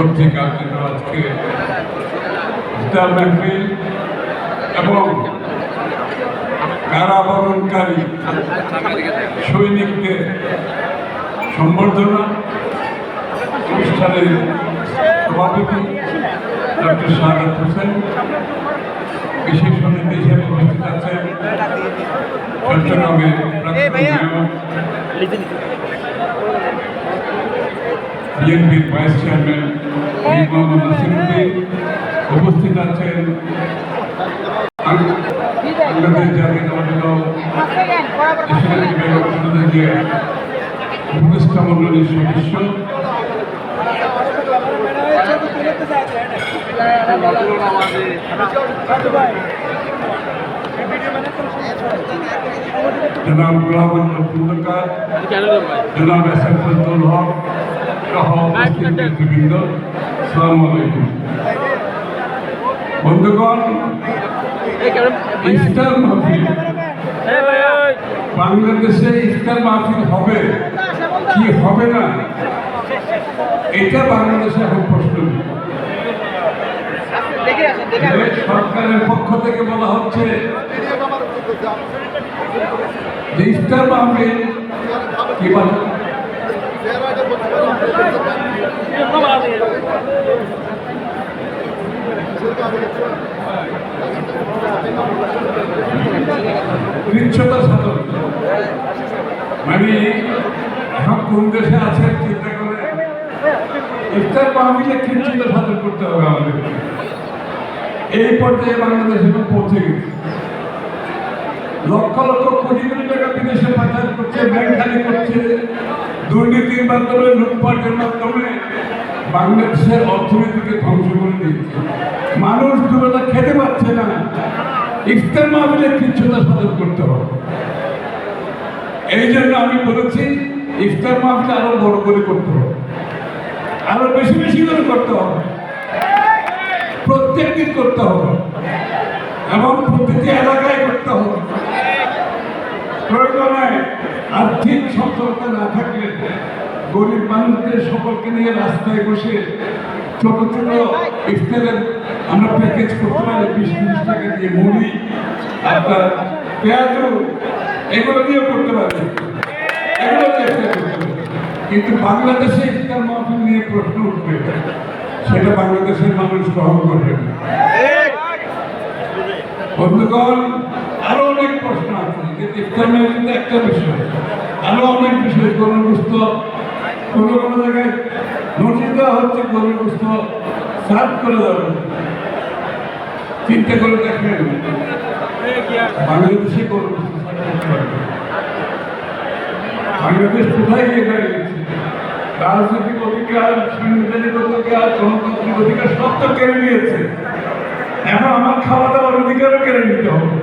পত্রিকার জন্য আজকে ইফতার মাহফিল এবং কারাবরণকারী সৈনিকদের সম্বর্ধনা অনুষ্ঠানের সভাপতি ডক্টর শাহাদ হোসেন, বিশেষ অতিথি হিসেবে উপস্থিত আছেন চট্টগ্রামের বিএনপির ভাইস চেয়ারম্যান উপস্থিত আছেন। বাংলাদেশ জিয়ার উপদেষ্টা মন্ডলীর সদস্য। জনাব গোলাম জনাব এস এম হক বাংলাদেশে ইফতার মাহফিল হবে। কি হবে না? এটা বাংলাদেশে এখন প্রশ্ন। সরকারের পক্ষ থেকে বলা হচ্ছে ইফতার মাহফিল কি কৃচ্ছতা এখন কোন দেশে আছে চিন্তা করে ইফতার মাহফিলে কৃচ্ছতা সাধন করতে হবে আমাদের এই পর্যায়ে বাংলাদেশ এখন পৌঁছে গেছে। লক্ষ লক্ষ কোটি কোটি টাকা বিদেশে পাচার করছে, ব্যাংক খালি করছে। দুর্নীতির মাধ্যমে, লুটপাটের মাধ্যমে বাংলাদেশের অর্থনীতিকে ধ্বংস করে দিয়েছে। মানুষ দুবেলা খেতে পাচ্ছে না। ইফতার মাহফিলে কিচ্ছুটা সাধন করতে হবে। এই জন্য আমি বলেছি, ইফতার মাহফিল আরও বড় করে করতে হবে। আরও বেশি বেশি করে করতে হবে। প্রত্যেক দিন করতে হবে। এবং প্রতিটি এলাকায় করতে হবে। প্রয়োজনে আর্থিক সচ্ছলতা না থাকলে গরিব মানুষদের সকলকে নিয়ে রাস্তায় বসে ছোট ছোট ইফতারের আমরা প্যাকেজ করতে পারি, বিশ তিরিশ টাকা দিয়ে মুড়ি, আপনার পেঁয়াজু, এগুলো দিয়ে করতে পারি। এগুলো ইফতার করতে পারি। কিন্তু বাংলাদেশে ইফতার মাহফিল নিয়ে প্রশ্ন উঠবে, সেটা বাংলাদেশের মানুষ গ্রহণ করবে না। বন্ধুগণ, আরও অনেক প্রশ্ন আছে যে ইফতার মাহফিল একটা বিষয়। আরও অনেক বিষয় গরুর গুস্ত কোনো কোনো জায়গায় নোটিশ দেওয়া হচ্ছে গরুর গুস্ত সার্ভ করে দেওয়া। চিন্তা করে দেখেন। বাংলাদেশে না। বাংলাদেশ কোথায় গিয়ে দাঁড়িয়েছে রাজনৈতিক অধিকার সাংবিধানিক অধিকার, গণতান্ত্রিক অধিকার সব তো কেড়ে নিয়েছে। এখন আমার খাওয়া দাওয়ার অধিকারও কেড়ে নিতে হবে।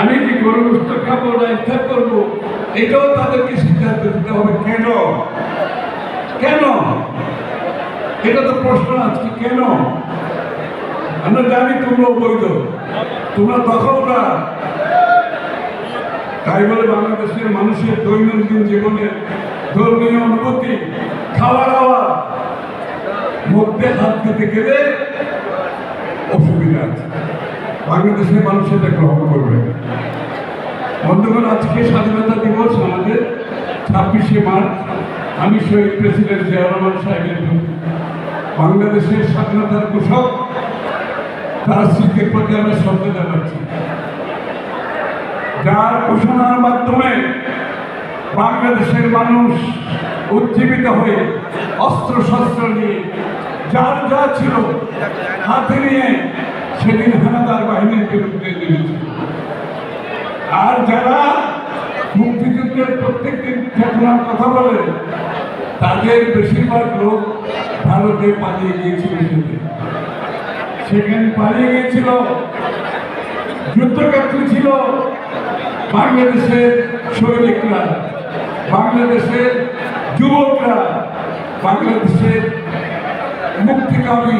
আমি কি গরু গুস্ত খাব না ইচ্ছা করব? এটাও তাদেরকে সিদ্ধান্ত দিতে হবে। কেন? কেন? এটা তো প্রশ্ন আজকে, কেন? আমরা জানি তোমরা বৈধ। তোমরা দখলদার। তাই বলে বাংলাদেশের মানুষের দৈনন্দিন জীবনের ধর্মীয় অনুভূতি খাওয়া দাওয়া মধ্যে হাত দিতে গেলে অসুবিধা আছে। বাংলাদেশের মানুষ এটা গ্রহণ করবে বন্ধুগণ, আজকে স্বাধীনতা দিবস আমাদের ছাব্বিশে মার্চ। আমি শহীদ প্রেসিডেন্ট জিয়া রহমান সাহেবের বাংলাদেশের স্বাধীনতার ঘোষক, তার স্মৃতির প্রতি আমরা শ্রদ্ধা জানাচ্ছি। যার ঘোষণার মাধ্যমে বাংলাদেশের মানুষ উজ্জীবিত হয়ে অস্ত্র শস্ত্র নিয়ে যার যা ছিল হাতে নিয়ে সেদিন হানাদার বাহিনীর বিরুদ্ধে নেমেছিল আর যারা মুক্তিযুদ্ধের প্রত্যেক দিন চেতনার কথা বলে, তাদের বেশিরভাগ লোক ভারতে পালিয়ে গিয়েছিল সেখানে পালিয়ে গিয়েছিল, যুদ্ধক্ষেত্র ছিল বাংলাদেশের সৈনিকরা, বাংলাদেশের যুবকরা, বাংলাদেশের মুক্তিকামী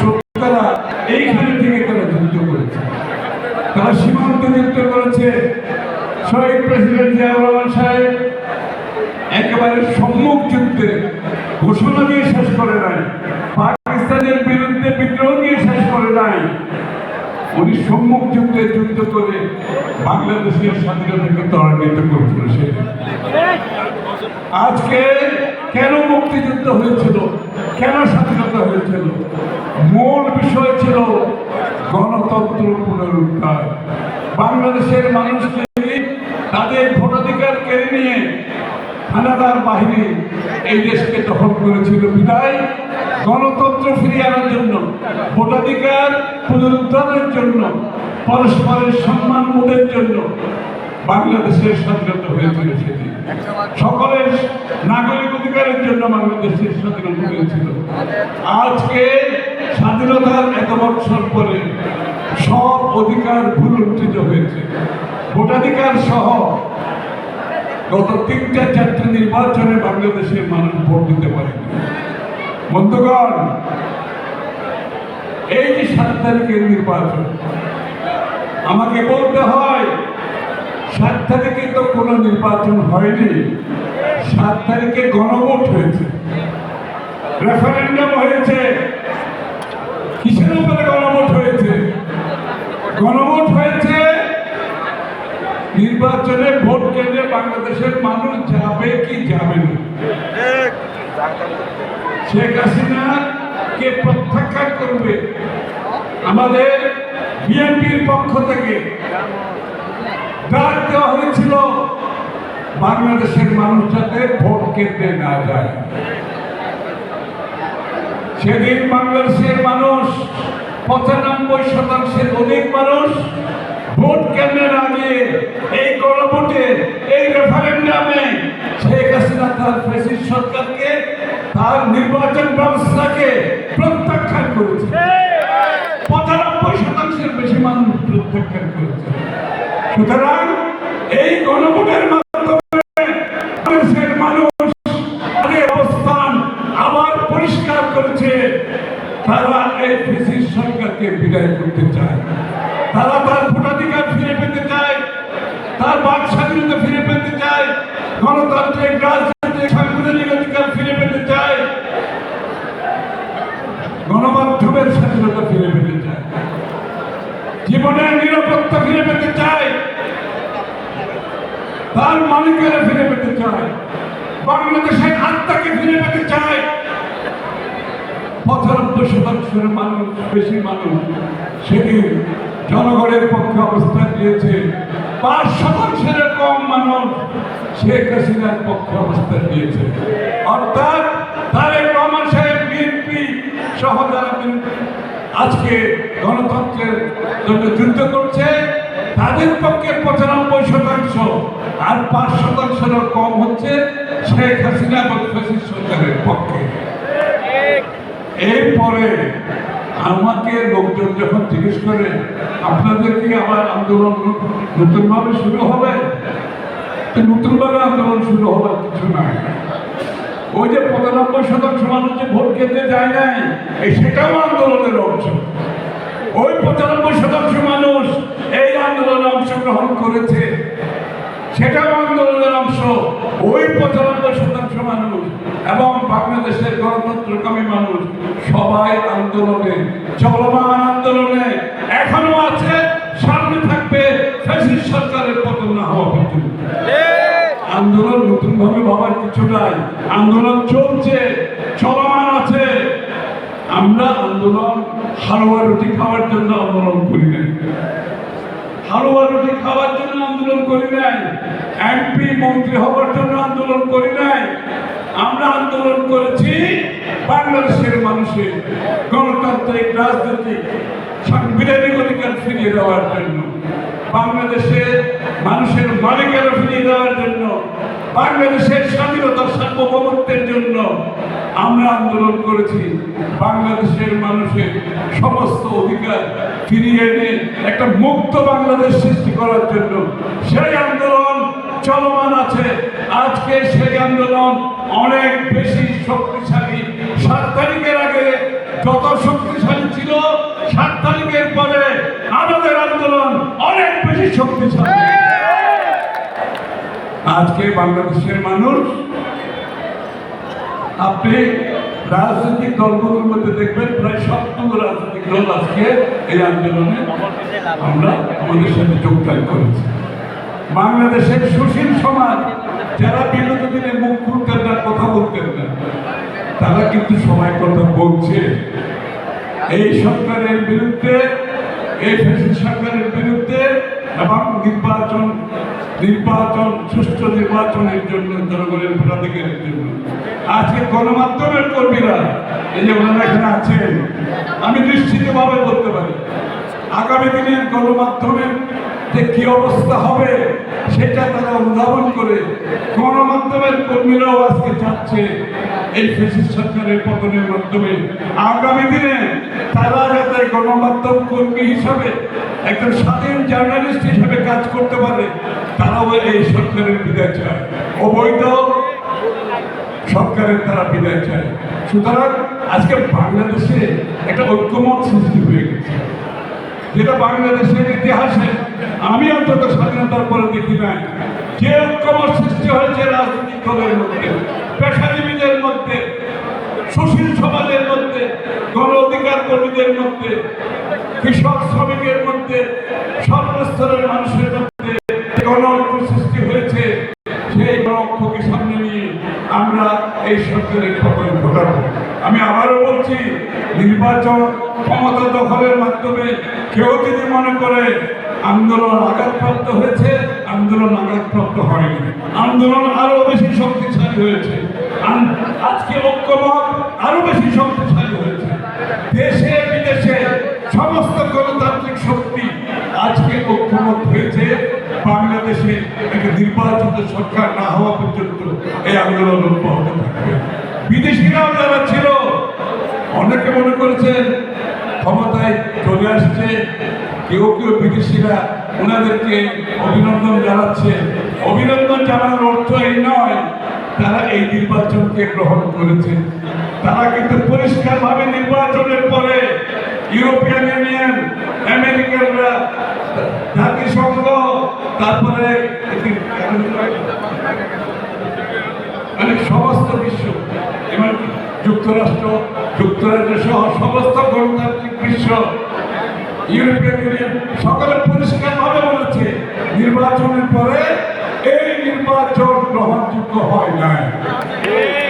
যোদ্ধারা এইখানে থেকে তারা যুদ্ধ করেছে তারা সীমান্ত যুদ্ধ করেছে। শহীদ প্রেসিডেন্ট জিয়াউর রহমান সাহেব একেবারে সম্মুখ যুদ্ধে ঘোষণা দিয়ে শেষ করে নাই। পাকিস্তানের বিরুদ্ধে বিদ্রোহ দিয়ে শেষ করে নাই। উনি সম্মুখ যুদ্ধে যুদ্ধ করে বাংলাদেশের স্বাধীনতাকে ত্বরান্বিত করেছিল সেদিন আজকে কেন মুক্তিযুদ্ধ হয়েছিল? কেন স্বাধীনতা হয়েছিল? মূল বিষয় ছিল গণতন্ত্র পুনরুদ্ধার। বাংলাদেশের মানুষকে তাদের ভোটাধিকার কেড়ে নিয়ে হানাদার বাহিনী এই দেশকে দখল করেছিল। বিদায়, গণতন্ত্র ফিরিয়ে আনার জন্য, ভোটাধিকার পুনরুদ্ধারের জন্য, পরস্পরের সম্মান বোধের জন্য বাংলাদেশের স্বাধীনতা হয়েছিল সেদিন। সকলের নাগরিক অধিকারের জন্য বাংলাদেশের স্বাধীনতা হয়েছিল আজকে স্বাধীনতার এত বছর পরে সব অধিকার ভুলুণ্ঠিত হয়েছে। ভোটাধিকার সহ গত তিনটা চারটে নির্বাচনে বাংলাদেশের মানুষ ভোট দিতে পারেনি। বন্ধুগণ, এই যে সাত তারিখের নির্বাচন, আমাকে বলতে হয় সাত তারিখে তো কোনো নির্বাচন হয়নি। সাত তারিখে গণভোট হয়েছে। রেফারেন্ডাম হয়েছে। কিসের উপরে গণভোট হয়েছে? গণভোট হয়েছে নির্বাচনে ভোট কেন্দ্রে বাংলাদেশের মানুষ যাবে কি যাবে না। শেখ হাসিনা কে প্রত্যাখ্যান করবে? আমাদের বিএনপির পক্ষ থেকে ডাক দেওয়া হয়েছিল বাংলাদেশের মানুষ যাতে ভোট কেন্দ্রে না যায়। সেদিন বাংলাদেশের মানুষ পঁচানব্বই শতাংশের অধিক মানুষ ভোট কেন্দ্রে না গিয়ে এই গণভোটে এই রেফারেন্ডামে শেখ হাসিনা তার ফেসিস সরকারকে তার নির্বাচন ব্যবস্থাকে প্রত্যাখ্যান করেছে। পঁচানব্বই শতাংশের বেশি মানুষ প্রত্যাখ্যান করেছে। সুতরাং এই গণভোটের মাধ্যমে অবস্থান আবার পরিষ্কার করেছে। তারা এই ফেসিস সরকারকে বিদায় করতে চায়। তারা তার ভোটাধিকার ফিরে পেতে চায়। তার বাক স্বাধীনতা ফিরে পেতে চায়। গণতান্ত্রিক রাজনৈতিক সাংবিধানিক অধিকার ফিরে পেতে চায় গণমাধ্যমের স্বাধীনতা ফিরে পেতে চায় জীবনের নিরাপত্তা ফিরে পেতে চায় তার মালিকেরা ফিরে পেতে চায়। বাংলাদেশের আত্মাকে ফিরে পেতে চায়। পঁচানব্বই শতাংশের মানুষ, বেশি মানুষ সেদিন জনগণের পক্ষে অবস্থান নিয়েছে। পাঁচ শতাংশের কম মানুষ শেখ হাসিনার পক্ষে অবস্থান নিয়েছে। অর্থাৎ তারেক রহমান সাহেব, বিএনপি সহ যারা আজকে গণতন্ত্রের জন্য যুদ্ধ করছে, তাদের পক্ষে পঁচানব্বই শতাংশ আর পাঁচ শতাংশেরও কম হচ্ছে, শেখ হাসিনা এবং সরকারের পক্ষে। এরপরে আমাকে লোকজন যখন জিজ্ঞেস করে, আপনাদের কি আবার আন্দোলন নতুনভাবে শুরু হবে? নতুনভাবে আন্দোলন শুরু হবার কিছু নাই। ওই যে পঁচানব্বই শতাংশ মানুষ যে ভোট কেন্দ্রে যায় নাই সেটাও আন্দোলনের অংশ। ওই পঁচানব্বই শতাংশ মানুষ এই আন্দোলনে অংশগ্রহণ করেছে সেটাও আন্দোলনের অংশ। ওই পঁচানব্বই শতাংশ মানুষ এবং বাংলাদেশের গণতন্ত্রকামী মানুষ সবাই আন্দোলনে, চলমান আন্দোলনে এখনও আছে, সামনে থাকবে ফ্যাসিস সরকারের পতন না হওয়া পর্যন্ত। আন্দোলন নতুন ভাবে ভাবার কিছু নাই, আন্দোলন চলছে, চলমান আছে। আমরা আন্দোলন হালুয়া রুটি খাওয়ার জন্য আন্দোলন করি নাই। হালুয়া রুটি খাওয়ার জন্য আন্দোলন করি নাই। এমপি মন্ত্রী হওয়ার জন্য আন্দোলন করি নাই। আমরা আন্দোলন করেছি বাংলাদেশের মানুষের গণতান্ত্রিক, রাজনৈতিক, সাংবিধানিক অধিকার ফিরিয়ে দেওয়ার জন্য বাংলাদেশের মানুষের মালিকানা ফিরিয়ে দেওয়ার জন্য, বাংলাদেশের স্বাধীনতা সার্বভৌমত্বের জন্য আমরা আন্দোলন করেছি। বাংলাদেশের মানুষের সমস্ত অধিকার ফিরিয়ে এনে একটা মুক্ত বাংলাদেশ সৃষ্টি করার জন্য সেই আন্দোলন চলমান আছে। আজকে সেই আন্দোলন অনেক বেশি শক্তিশালী। সাত তারিখের আগে যত শক্তিশালী ছিল, সাত তারিখের পরে আমাদের আন্দোলন অনেক বেশি শক্তিশালী। আজকে বাংলাদেশের মানুষ আপনি রাজনৈতিক দলগুলোর মধ্যে দেখবেন প্রায় সবগুলো রাজনৈতিক দল আজকে এই আন্দোলনে আমরা আমাদের সাথে যোগদান করেছি। বাংলাদেশের সুশীল সমাজ, যারা বিগত দিনে মুখ খুলতেন না, কথা বলতেন না, তারা কিন্তু সবাই কথা বলছে। এই সরকারের বিরুদ্ধে, এই সরকারের বিরুদ্ধে এবং নির্বাচন নির্বাচন, সুষ্ঠু নির্বাচনের জন্য জনগণের ভোটাধিকারের জন্য। আজকে গণমাধ্যমের কর্মীরা, এই যে ওনারা এখানে আছেন, আমি নিশ্চিতভাবে বলতে পারি, আগামী দিনের গণমাধ্যমের যে কি অবস্থা হবে, সেটা তারা অনুধাবন করে গণমাধ্যমের কর্মীরাও আজকে চাচ্ছে এই ফেসিস সরকারের পতনের মাধ্যমে। আগামী দিনে তারা যাতে গণমাধ্যম কর্মী হিসাবে একজন স্বাধীন জার্নালিস্ট হিসেবে কাজ করতে পারে তারাও এই সরকারের বিদায় চায়। অবৈধ সরকারের তারা বিদায় চায়। সুতরাং আজকে বাংলাদেশে একটা ঐক্যমত সৃষ্টি হয়ে গেছে। যেটা বাংলাদেশের ইতিহাসে আমি অন্তত স্বাধীনতার পরে দেখি নাই। যে ঐক্যমত সৃষ্টি হয়েছে রাজনৈতিক দলের মধ্যে, পেশাজীবীদের মধ্যে, সুশীল সমাজের মধ্যে, গণ অধিকার কর্মীদের মধ্যে, কৃষক শ্রমিকের মধ্যে, সর্বস্তরের মানুষের মধ্যে গণ ঐক্য সৃষ্টি হয়েছে সেই লক্ষ্যকে সামনে নিয়ে আমরা এই সত্যি রক্ষা করে ভোটার আমি আবারও বলছি, নির্বাচন ক্ষমতা দখলের মাধ্যমে কেউ যদি মনে করে আন্দোলন আঘাতপ্রাপ্ত হয়েছে, আন্দোলন আঘাতপ্রাপ্ত হয়নি। আন্দোলন আরও বেশি শক্তিশালী হয়েছে। আজকে ঐক্যমত আরও বেশি শক্তিশালী হয়েছে। দেশে ঐক্যমত হয়েছে, বাংলাদেশে একটা নির্বাচিত সরকার না হওয়া পর্যন্ত এই আন্দোলন অব্যাহত থাকবে। বিদেশিরাও যারা ছিল, অনেকে মনে করেছেন ক্ষমতায় চলে আসছে, কেউ কেউ বিদেশিরা ওনাদেরকে অভিনন্দন জানাচ্ছে। অভিনন্দন জানানোর অর্থ এই নয়, তারা এই নির্বাচনকে গ্রহণ করেছে। তারা কিন্তু পরিষ্কারভাবে নির্বাচনের পরে ইউরোপিয়ান ইউনিয়ন আমেরিকানরা জাতিসংঘ তারপরে মানে সমস্ত বিশ্ব এবং যুক্তরাষ্ট্র, যুক্তরাজ্য সহ সমস্ত গণতান্ত্রিক বিশ্ব ইউরোপিয়ান ইউনিয়ন সকলে পরিষ্কারভাবে বলেছে, নির্বাচনের পরে এই নির্বাচন গ্রহণযোগ্য হয় নাই।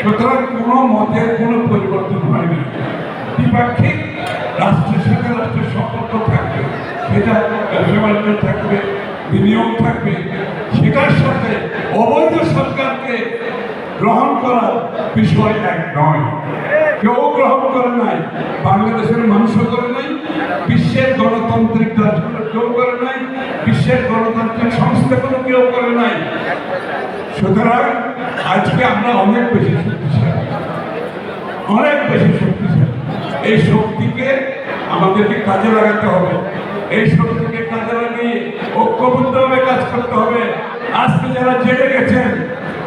সুতরাং কোনো মতের কোনো পরিবর্তন হয় না দ্বিপাক্ষিক রাষ্ট্রের সাথে রাষ্ট্রের সম্পর্ক থাকবে, সেটা ব্যবসা বাণিজ্য থাকবে, বিনিয়োগ থাকবে, সেটার সাথে অবৈধ সরকারকে গ্রহণ করার বিষয় এক নয়। কেউ গ্রহণ করে নাই, বাংলাদেশের মানুষও করে নাই, বিশ্বের গণতান্ত্রিক রাষ্ট্র কেউ করে নাই, বিশ্বের গণতান্ত্রিক সংস্থাগুলো কেউ করে নাই। সুতরাং আজকে আমরা অনেক বেশি অনেক বেশি এই শক্তিকে আমাদেরকে কাজে লাগাতে হবে। এই শক্তিকে কাজে লাগিয়ে ঐক্যবদ্ধভাবে কাজ করতে হবে। আজকে যারা জেলে গেছেন,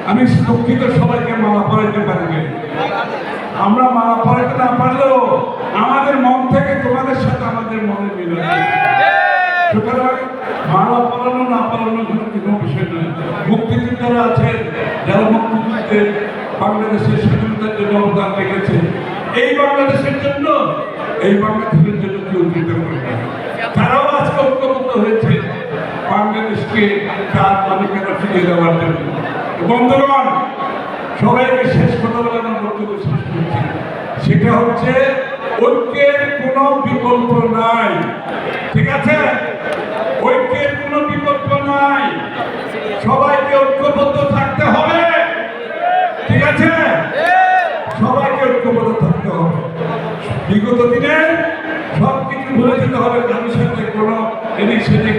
আমি দুঃখিত সবাইকে মালা পড়াইতে পারবে আমরা মালা পড়াইতে না পারলেও আমাদের মন থেকে তোমাদের সাথে আমাদের মনে মিল সুতরাং মালা পড়ানো না পড়ানো কোনো বিষয় নয়। মুক্তিযোদ্ধারা আছেন, যারা মুক্তিযুদ্ধে বাংলাদেশের স্বাধীনতার জন্য অবদান রেখেছে এই বাংলাদেশের জন্য, এই বাংলাদেশের জন্য কেউ দিতে পারবে তারাও আজকে ঐক্যবদ্ধ হয়েছে বাংলাদেশকে তার মালিকানা ফিরিয়ে দেওয়ার জন্য। বন্ধুগণ, সবাইকে শেষ কথা বলে আমার বক্তব্য শেষ করছি। সেটা হচ্ছে, ঐক্যের কোনো বিকল্প নাই ঠিক আছে ঐক্যের কোনো বিকল্প নাই সবাইকে ঐক্যবদ্ধ থাকতে হবে ঠিক আছে সবাইকে ঐক্যবদ্ধ থাকতে হবে বিগত দিনে সব কিছু ভুলে যেতে হবে কারোর সাথে কোনো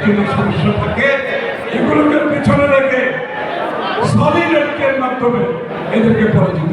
যদি সমস্যা থাকে এগুলোকে পিছনে রেখে সলিড এর মাধ্যমে এদেরকে পরাজিত